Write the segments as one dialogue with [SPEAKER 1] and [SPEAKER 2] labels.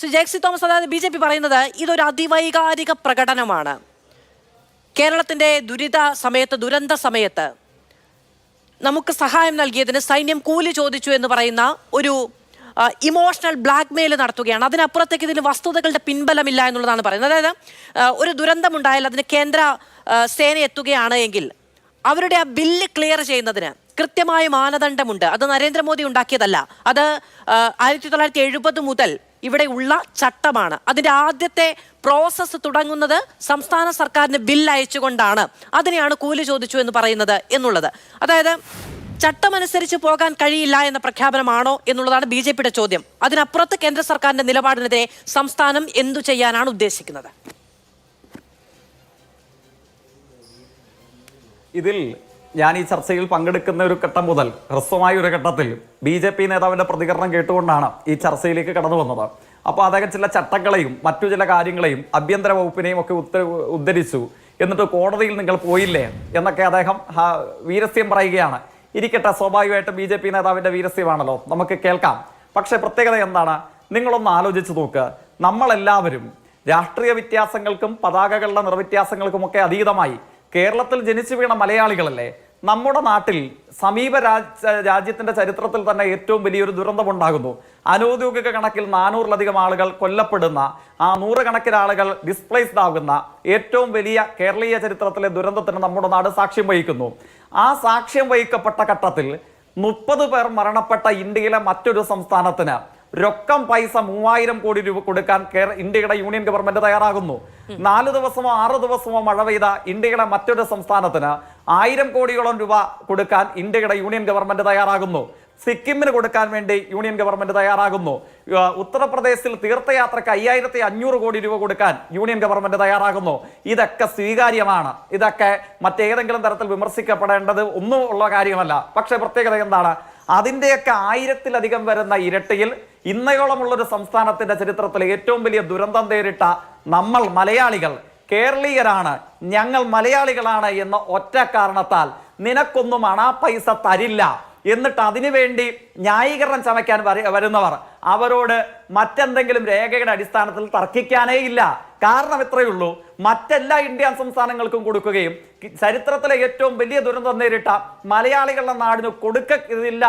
[SPEAKER 1] Shri Jaxy Thomas അതായത് B J P പറയുന്നത് ഇതൊരു അതിവൈകാരിക പ്രകടനമാണ്. കേരളത്തിന്റെ ദുരിത സമയത്ത് ദുരന്ത സമയത്ത് നമുക്ക് സഹായം നൽകിയതിന് സൈന്യം കൂലി ചോദിച്ചു എന്ന് പറയുന്ന ഒരു ഇമോഷണൽ ബ്ലാക്ക്മെയിൽ നടത്തുകയാണ്. അതിനപ്പുറത്തേക്ക് ഇതിന് വസ്തുതകളുടെ പിൻബലമില്ല എന്നുള്ളതാണ് പറയുന്നത്. അതായത് ഒരു ദുരന്തമുണ്ടായാൽ അതിന് കേന്ദ്ര സേന എത്തുകയാണ് എങ്കിൽ അവരുടെ ആ ബില്ല് ക്ലിയർ ചെയ്യുന്നതിന് കൃത്യമായ മാനദണ്ഡമുണ്ട്. അത് നരേന്ദ്രമോദി ഉണ്ടാക്കിയതല്ല. അത് ആയിരത്തി തൊള്ളായിരത്തി എഴുപത് മുതൽ ഇവിടെ ഉള്ള ചട്ടമാണ്. അതിന്റെ ആദ്യത്തെ പ്രോസസ്സ് തുടങ്ങുന്നത് സംസ്ഥാന സർക്കാരിന് ബിൽ അയച്ചുകൊണ്ടാണ്. അതിനെയാണ് കൂലി ചോദിച്ചു എന്ന് പറയുന്നത് എന്നുള്ളത്. അതായത് ചട്ടമനുസരിച്ച് പോകാൻ കഴിയില്ല എന്ന പ്രഖ്യാപനമാണോ എന്നുള്ളതാണ് ബി ജെ പിയുടെ ചോദ്യം. അതിനപ്പുറത്ത് കേന്ദ്ര സർക്കാരിന്റെ നിലപാടിനെതിരെ സംസ്ഥാനം എന്തു ചെയ്യാനാണ് ഉദ്ദേശിക്കുന്നത്?
[SPEAKER 2] ഇതിൽ ഞാൻ ഈ ചർച്ചയിൽ പങ്കെടുക്കുന്ന ഒരു ഘട്ടം മുതൽ ഹ്രസ്വമായ ഒരു ഘട്ടത്തിൽ ബി ജെ പി നേതാവിന്റെ പ്രതികരണം കേട്ടുകൊണ്ടാണ് ഈ ചർച്ചയിലേക്ക് കടന്നു വന്നത്. അപ്പോൾ അദ്ദേഹം ചില ചട്ടങ്ങളെയും മറ്റു ചില കാര്യങ്ങളെയും ആഭ്യന്തര വകുപ്പിനെയും ഒക്കെ ഉദ്ധരിച്ചു. എന്നിട്ട് കോടതിയിൽ നിങ്ങൾ പോയില്ലേ? എന്നൊക്കെ അദ്ദേഹം വീരസ്യം പറയുകയാണ്. ഇരിക്കട്ടെ സ്വാഭാവികമായിട്ടും ബി ജെ പി നേതാവിന്റെ വീരസ്യമാണല്ലോ. നമുക്ക് കേൾക്കാം. പക്ഷേ പ്രത്യേകത എന്താണ്? നിങ്ങളൊന്ന് ആലോചിച്ച് നോക്ക്. നമ്മളെല്ലാവരും രാഷ്ട്രീയ വ്യത്യാസങ്ങൾക്കും പതാകകളുടെ നിറവ്യത്യാസങ്ങൾക്കുമൊക്കെ അതീതമായി കേരളത്തിൽ ജനിച്ചു വീണ മലയാളികളല്ലേ നമ്മുടെ നാട്ടിൽ സമീപ രാജ് രാജ്യത്തിന്റെ ചരിത്രത്തിൽ തന്നെ ഏറ്റവും വലിയൊരു ദുരന്തമുണ്ടാകുന്നു അനൗദ്യോഗിക കണക്കിൽ നാനൂറിലധികം ആളുകൾ കൊല്ലപ്പെടുന്ന ആ നൂറുകണക്കിന് ആളുകൾ ഡിസ്പ്ലേസ്ഡ് ആകുന്ന ഏറ്റവും വലിയ കേരളീയ ചരിത്രത്തിലെ ദുരന്തത്തിന് നമ്മുടെ നാട് സാക്ഷ്യം വഹിക്കുന്നു. ആ സാക്ഷ്യം വഹിക്കപ്പെട്ട ഘട്ടത്തിൽ മുപ്പത് പേർ മരണപ്പെട്ട ഇന്ത്യയിലെ മറ്റൊരു സംസ്ഥാനത്തിന് രൊക്കം പൈസ മൂവായിരം കോടി രൂപ കൊടുക്കാൻ ഇന്ത്യയുടെ യൂണിയൻ ഗവൺമെന്റ് തയ്യാറാകുന്നു. നാല് ദിവസമോ ആറ് ദിവസമോ മഴ പെയ്ത ഇന്ത്യയുടെ മറ്റൊരു സംസ്ഥാനത്തിന് ആയിരം കോടിയോളം രൂപ കൊടുക്കാൻ ഇന്ത്യയുടെ യൂണിയൻ ഗവൺമെന്റ് തയ്യാറാകുന്നു. സിക്കിമിന് കൊടുക്കാൻ വേണ്ടി യൂണിയൻ ഗവൺമെന്റ് തയ്യാറാകുന്നു. ഉത്തർപ്രദേശിൽ തീർത്ഥയാത്രക്ക് അയ്യായിരത്തി അഞ്ഞൂറ് കോടി രൂപ കൊടുക്കാൻ യൂണിയൻ ഗവൺമെന്റ് തയ്യാറാകുന്നു. ഇതൊക്കെ സ്വീകാര്യമാണ്. ഇതൊക്കെ മറ്റേതെങ്കിലും തരത്തിൽ വിമർശിക്കപ്പെടേണ്ടത് ഒന്നും ഉള്ള കാര്യമല്ല. പക്ഷേ പ്രത്യേകത എന്താണ്? അതിന്റെയൊക്കെ ആയിരത്തിലധികം വരുന്ന ഇരട്ടിയിൽ ഇന്നയോളമുള്ള ഒരു സംസ്ഥാനത്തിന്റെ ചരിത്രത്തിലെ ഏറ്റവും വലിയ ദുരന്തം നേരിട്ട നമ്മൾ മലയാളികൾ കേരളീയരാണ് ഞങ്ങൾ മലയാളികളാണ് എന്ന ഒറ്റ കാരണത്താൽ നിനക്കൊന്നും അണാ പൈസ തരില്ല. എന്നിട്ട് അതിനുവേണ്ടി ന്യായീകരണം ചമയ്ക്കാൻ വര- വരുന്നവർ അവരോട് മറ്റെന്തെങ്കിലും രേഖയുടെ അടിസ്ഥാനത്തിൽ തർക്കിക്കാനേ ഇല്ല കാരണം ഇത്രയേ ഉള്ളൂ. മറ്റെല്ലാ ഇന്ത്യൻ സംസ്ഥാനങ്ങൾക്കും കൊടുക്കുകയും ചരിത്രത്തിലെ ഏറ്റവും വലിയ ദുരന്തം നേരിട്ട മലയാളികളുടെ നാടിന് കൊടുക്കില്ല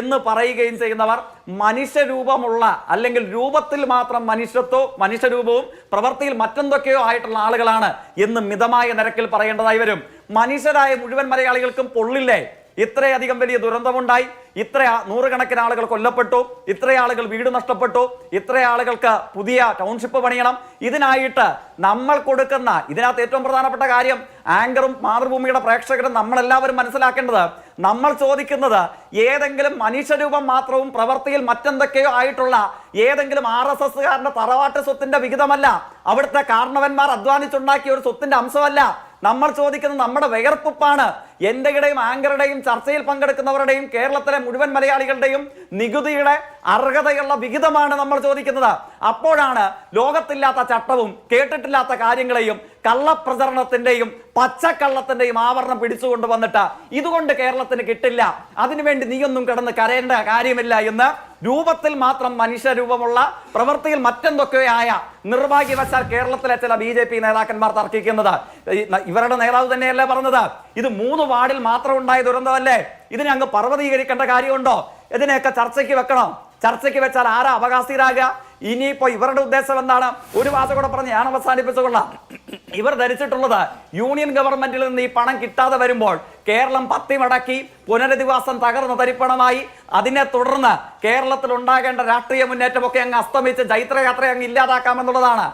[SPEAKER 2] എന്ന് പറയുകയും ചെയ്യുന്നവർ മനുഷ്യരൂപമുള്ള അല്ലെങ്കിൽ രൂപത്തിൽ മാത്രം മനുഷ്യത്വവും മനുഷ്യരൂപവും പ്രവൃത്തിയിൽ മറ്റെന്തൊക്കെയോ ആയിട്ടുള്ള ആളുകളാണ് എന്ന് മിതമായ നിരക്കിൽ പറയേണ്ടതായി വരും. മനുഷ്യരായ മുഴുവൻ മലയാളികൾക്കും പൊള്ളില്ലേ? ഇത്രയധികം വലിയ ദുരന്തമുണ്ടായി. ഇത്ര നൂറുകണക്കിന് ആളുകൾ കൊല്ലപ്പെട്ടു. ഇത്ര ആളുകൾ വീട് നഷ്ടപ്പെട്ടു. ഇത്ര ആളുകൾക്ക് പുതിയ ടൗൺഷിപ്പ് പണിയണം. ഇതിനായിട്ട് നമ്മൾ കൊടുക്കുന്ന ഇതിനകത്ത് ഏറ്റവും പ്രധാനപ്പെട്ട കാര്യം ആങ്കറും മാതൃഭൂമിയുടെ പ്രേക്ഷകരും നമ്മളെല്ലാവരും മനസ്സിലാക്കേണ്ടത് നമ്മൾ ചോദിക്കുന്നത് ഏതെങ്കിലും മനുഷ്യരൂപം മാത്രവും പ്രവൃത്തിയിൽ മറ്റെന്തൊക്കെയോ ആയിട്ടുള്ള ഏതെങ്കിലും ആർ എസ് എസ്കാരന്റെ തറവാട്ട് സ്വത്തിന്റെ വിഹിതമല്ല. അവിടുത്തെ കാരണവന്മാർ അധ്വാനിച്ചുണ്ടാക്കിയ ഒരു സ്വത്തിന്റെ അംശമല്ല. നമ്മൾ ചോദിക്കുന്നത് നമ്മുടെ വിയർപ്പാണ് എന്റെയുടെയും ആങ്കറുടെയും ചർച്ചയിൽ പങ്കെടുക്കുന്നവരുടെയും കേരളത്തിലെ മുഴുവൻ മലയാളികളുടെയും നികുതിയുടെ അർഹതയുള്ള വിഹിതമാണ് നമ്മൾ ചോദിക്കുന്നത്. അപ്പോഴാണ് ലോകത്തില്ലാത്ത ചട്ടവും കേട്ടിട്ടില്ലാത്ത കാര്യങ്ങളെയും കള്ളപ്രചരണത്തിന്റെയും പച്ചക്കള്ളത്തിന്റെയും ആവരണം പിടിച്ചുകൊണ്ട് വന്നിട്ട് ഇതുകൊണ്ട് കേരളത്തിന് കിട്ടില്ല. അതിനുവേണ്ടി നീയൊന്നും കിടന്ന് കരയേണ്ട കാര്യമില്ല എന്ന് രൂപത്തിൽ മാത്രം മനുഷ്യരൂപമുള്ള പ്രവൃത്തിയിൽ മറ്റെന്തൊക്കെയായ നിർഭാഗ്യവശാൽ കേരളത്തിലെ ചില ബി ജെ പി നേതാക്കന്മാർ തർക്കിക്കുന്നത്. ഇവരുടെ നേതാവ് തന്നെയല്ലേ പറഞ്ഞത്? ഇത് മൂന്ന് വാർഡിൽ മാത്രം ഉണ്ടായ ദുരന്തമല്ലേ? ഇതിനെ അങ്ങ് പർവതീകരിക്കേണ്ട കാര്യമുണ്ടോ? ഇതിനെയൊക്കെ ചർച്ചയ്ക്ക് വെക്കണം? ചർച്ചയ്ക്ക് വെച്ചാൽ ആരാ അവകാശിരാകുക ഇനിയിപ്പോ ഇവരുടെ ഉദ്ദേശം എന്താണ്? ഒരു മാസം കൂടെ പറഞ്ഞ് ഞാൻ അവസാനിപ്പിച്ചുകൊള്ളാം ഇവർ ധരിച്ചിട്ടുള്ളത് യൂണിയൻ ഗവൺമെന്റിൽ നിന്ന് ഈ പണം കിട്ടാതെ വരുമ്പോൾ കേരളം പത്തിമടക്കി പുനരധിവാസം തകർന്ന തരിപ്പണമായി. അതിനെ തുടർന്ന് കേരളത്തിൽ ഉണ്ടാകേണ്ട രാഷ്ട്രീയ മുന്നേറ്റമൊക്കെ അങ്ങ് അസ്തമിച്ച് ചൈത്രയാത്ര അങ്ങ് ഇല്ലാതാക്കാമെന്നുള്ളതാണ്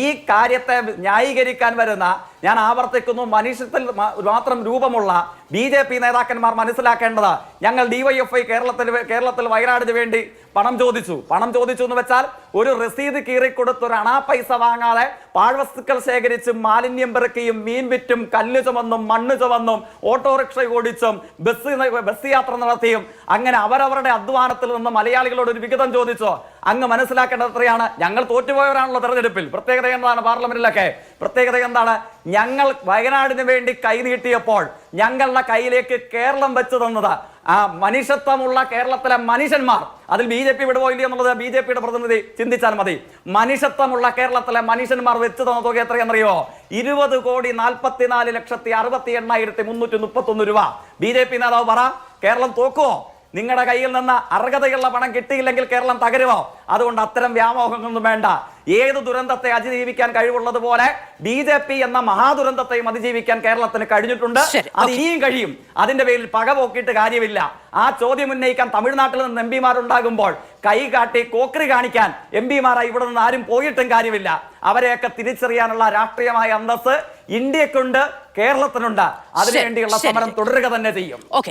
[SPEAKER 2] ഈ കാര്യത്തെ ന്യായീകരിക്കാൻ വരുന്ന ഞാൻ ആവർത്തിക്കുന്നു മനുഷ്യത്തിൽ മാത്രം രൂപമുള്ള ബി ജെ പി നേതാക്കന്മാർ മനസ്സിലാക്കേണ്ടത് ഞങ്ങൾ ഡിവൈഎഫ്ഐ കേരളത്തിൽ കേരളത്തിൽ വയനാടിന് വേണ്ടി പണം ചോദിച്ചു. പണം ചോദിച്ചു എന്ന് വെച്ചാൽ ഒരു രസീത് കീറിക്കൊടുത്ത് ഒരു അണാ പൈസ വാങ്ങാതെ പാഴ്വസ്തുക്കൾ ശേഖരിച്ച് മാലിന്യം പെറുക്കിയും മീൻ വിറ്റും കല്ല് ചുമന്നും മണ്ണ് ചുമന്നും ഓട്ടോറിക്ഷ ഓടിച്ചും ബസ് ബസ് യാത്ര നടത്തിയും അങ്ങനെ അവരവരുടെ അധ്വാനത്തിൽ നിന്ന് മലയാളികളോട് ഒരു വിഹിതം ചോദിച്ചോ? അങ്ങ് മനസ്സിലാക്കേണ്ടത് എത്രയാണ്? ഞങ്ങൾ തോറ്റുപോയവരാണല്ലോ തെരഞ്ഞെടുപ്പിൽ. പ്രത്യേകത എന്താണ് പാർലമെന്റിലൊക്കെ? പ്രത്യേകത എന്താണ്? ഞങ്ങൾ വയനാടിന് വേണ്ടി കൈ നീട്ടിയപ്പോൾ ഞങ്ങളുടെ കയ്യിലേക്ക് കേരളം വെച്ചു തന്നത് ആ മനുഷ്യത്വമുള്ള കേരളത്തിലെ മനുഷ്യന്മാർ. അതിൽ ബി ജെ പി വിടുപോയില്ല എന്നുള്ളത് ബി ജെ പിയുടെ പ്രതിനിധി ചിന്തിച്ചാൽ മതി. മനുഷ്യത്വമുള്ള കേരളത്തിലെ മനുഷ്യന്മാർ വെച്ച് തന്ന തുക എത്രയെന്നറിയോ? ഇരുപത് കോടി നാൽപ്പത്തിനാല് ലക്ഷത്തി അറുപത്തി എണ്ണായിരത്തി മുന്നൂറ്റി മുപ്പത്തി ഒന്ന് രൂപ. ബി ജെ പി നേതാവ് പറ കേരളം തോക്കുവോ? നിങ്ങളുടെ കയ്യിൽ നിന്ന് അർഹതയുള്ള പണം കിട്ടിയില്ലെങ്കിൽ കേരളം തകരുമോ? അതുകൊണ്ട് അത്തരം വ്യാമോഹങ്ങളൊന്നും വേണ്ട. ഏത് ദുരന്തത്തെ അതിജീവിക്കാൻ കഴിവുള്ളതുപോലെ ബി ജെ പി എന്ന മഹാദുരന്തത്തെയും അതിജീവിക്കാൻ കേരളത്തിന് കഴിഞ്ഞിട്ടുണ്ട്. അത് ഇനിയും കഴിയും. അതിന്റെ പേരിൽ പക പോക്കിയിട്ട് കാര്യമില്ല. ആ ചോദ്യം ഉന്നയിക്കാൻ തമിഴ്നാട്ടിൽ നിന്ന് എം പിമാരുണ്ടാകുമ്പോൾ കൈ കാട്ടി കോക്കറി കാണിക്കാൻ എം പിമാരായി ഇവിടെ നിന്ന് ആരും പോയിട്ടും കാര്യമില്ല. അവരെയൊക്കെ തിരിച്ചറിയാനുള്ള രാഷ്ട്രീയമായ അന്തസ് ഇന്ത്യക്കുണ്ട് കേരളത്തിനുണ്ട്. അതിനുവേണ്ടിയുള്ള സമരം തുടരുക തന്നെ ചെയ്യും.